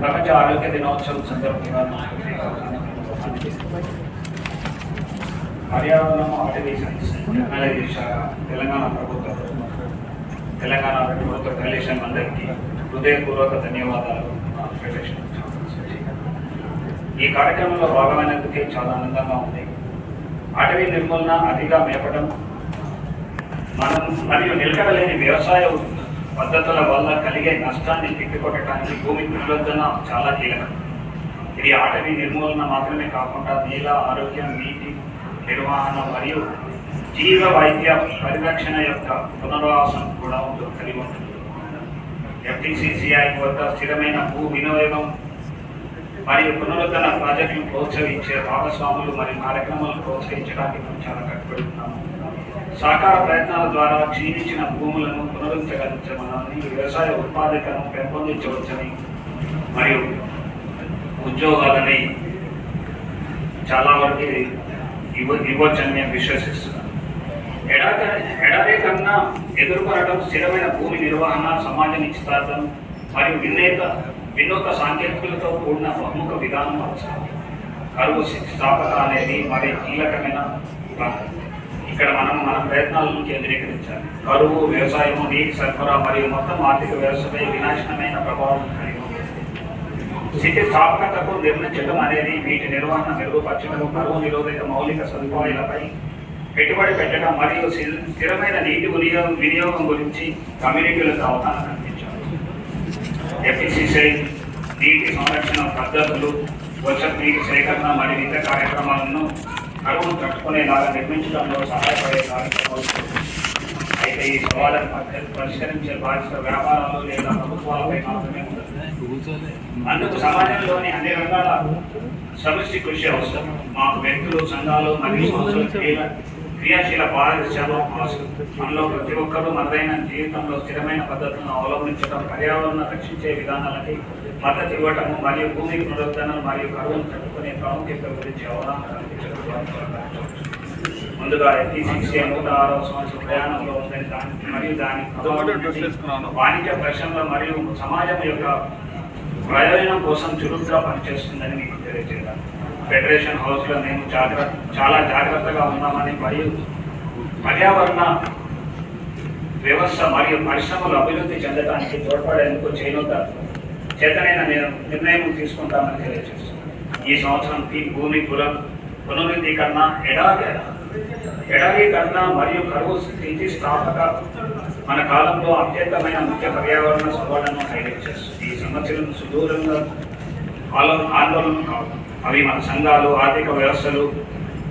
ప్రపంచ ఆరోగ్య దినోత్సవం సందర్భంగా పర్యావరణం ఆటోమేషన్ తెలంగాణ ప్రభుత్వం తెలంగాణ ప్రభుత్వ ఫెడరేషన్ అందరికీ హృదయపూర్వక ధన్యవాదాలు ఈ కార్యక్రమంలో భాగమైనందుకే చాలా ఆనందంగా ఉంది. అటవీ నిర్మూలన అతిగా మేపడం మనం మరియు నిలకడలేని వ్యవసాయ పద్ధతుల వల్ల కలిగే నష్టాన్ని తిప్పికొట్టడానికి భూమి పునరుద్ధరణ చాలా కీలకం. ఇది అటవీ నిర్మూలన మాత్రమే కాకుండా నేల ఆరోగ్యం నీటి నిర్వహణ మరియు జీవ వైద్య పరిరక్షణ యొక్క పునర్వాసం కూడా కలిగి ఉంటుంది ఎఫ్టీసీసీఐ వద్ద స్థిరమైన భూ వినియోగం మరియు పునరుద్ధరణ ప్రాజెక్టులు ప్రోత్సహించే భాగస్వాములు మరియు కార్యక్రమాలను ప్రోత్సహించడానికి మేము చాలా కట్టుబడి ఉన్నాము సహకార ప్రయత్నాల ద్వారా క్షీణించిన భూములను పునరుద్ధరించగలించమని వ్యవసాయ ఉత్పాదకను పెంపొందించవచ్చని మరియు ఉద్యోగాలని చాలా వరకు ఇవ్వ ఇవ్వచ్చని నేను విశ్వసిస్తున్నాను. ఎడారి ఎడారి కన్నా ఎదుర్కొనడం స్థిరమైన భూమి నిర్వహణ సమాజ నిశ్చితార్థం మరియు వినేత వినూత సాంకేతికలతో కూడిన బహుముఖ విధానం అవసరం. కరువు స్థాపక అనేది మరి కీలకమైన ప్రాంతం. ఇక్కడ మనం మన ప్రయత్నాలను కేంద్రీకరించాలి. కరువు వ్యవసాయము నీటి సరఫరా మరియు మొత్తం ఆర్థిక వ్యవస్థపై వినాశనమైన ప్రభావం కలిగి ఉంది. స్థాపకతకు అనేది వీటి నిర్వహణ మెరుగుపరచడం కరువు నిరోధక మౌలిక సదుపాయాలపై పెట్టుబడి పెట్టడం మరియు స్థిరమైన నీటి వినియోగం వినియోగం గురించి కమ్యూనిటీలకు అవగాహన కల్పించాలి. ఎఫ్ఈసిసిఐ నీటి సంరక్షణ పద్ధతులు వర్షపు నీటి సేకరణ మరియు ఇతర కార్యక్రమాలను కరువును తట్టుకునేలాగా నిర్మించడంలో సహాయపడే కార్యక్రమాలు అయితే ఈ సవాళ్ళను పరిష్కరించే బాధ్యత వ్యాపారాలు లేదా ప్రభుత్వాలపై మాత్రమే ఉంటుంది. అందుకు సమాజంలోని అన్ని రకాల సమస్య కృషి అవసరం. మాకు వ్యక్తులు సంఘాలు మరియు సంస్థలు క్రియాశీల పారిశ్రామిక అవసరం మనలో ప్రతి ఒక్కరూ మనదైన జీవితంలో స్థిరమైన పద్ధతులను అవలంబించడం పర్యావరణ రక్షించే విధానాలకి మద్దతు ఇవ్వటము మరియు భూమి పునరుద్ధరణ మరియు కరువును తట్టుకునే ప్రాముఖ్యత గురించి అవగాహన కల్పించడం. ముందుగా ఎఫ్టీసీసీ నూట ఆరవ సంవత్సరం ప్రయాణంలో ఉందని దాని మరియు దాని వాణిజ్య పరిశ్రమల మరియు సమాజం యొక్క ప్రయోజనం కోసం చురుగ్గా పనిచేస్తుందని మీకు తెలియజేయాలి ఫెడరేషన్ హౌస్లో మేము జాగ్రత్త చాలా జాగ్రత్తగా ఉన్నామని మరియు పర్యావరణ వ్యవస్థ మరియు పరిశ్రమలు అభివృద్ధి చెందడానికి తోడ్పడేందుకు చేయూత చేతనైన నేను నిర్ణయం తీసుకుంటామని తెలియజేస్తున్నాను ఈ సంవత్సరం భూమి పుర పునరుద్ధీకరణ ఎడారి ఎడారీకరణ మరియు కరువు స్థితి స్థాపక మన కాలంలో అత్యంతమైన ముఖ్య పర్యావరణ సవాళ్ళను హైలైట్ చేస్తుంది ఈ సమస్యలను సుదూరంగా ఆలో- ఆందోళన కావు అవి మన సంఘాలు ఆర్థిక వ్యవస్థలు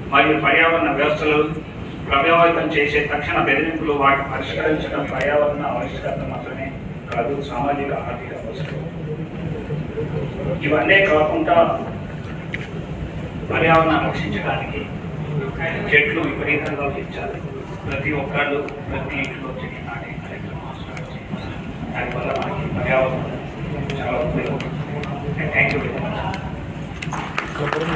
మరియు పర్యావరణ వ్యవస్థలు ప్రభావితం చేసే తక్షణ బెదిరింపులు వాటిని పరిష్కరించడం పర్యావరణ ఆవిష్కరణ మాత్రమే కాదు సామాజిక ఆర్థిక అవసరం. ఇవన్నీ కాకుండా పర్యావరణం రక్షించడానికి చెట్లు విపరీతంగా పెంచాలి. ప్రతి ఒక్కళ్ళు ప్రతి ఇంట్లో చెట్లు and Thank you.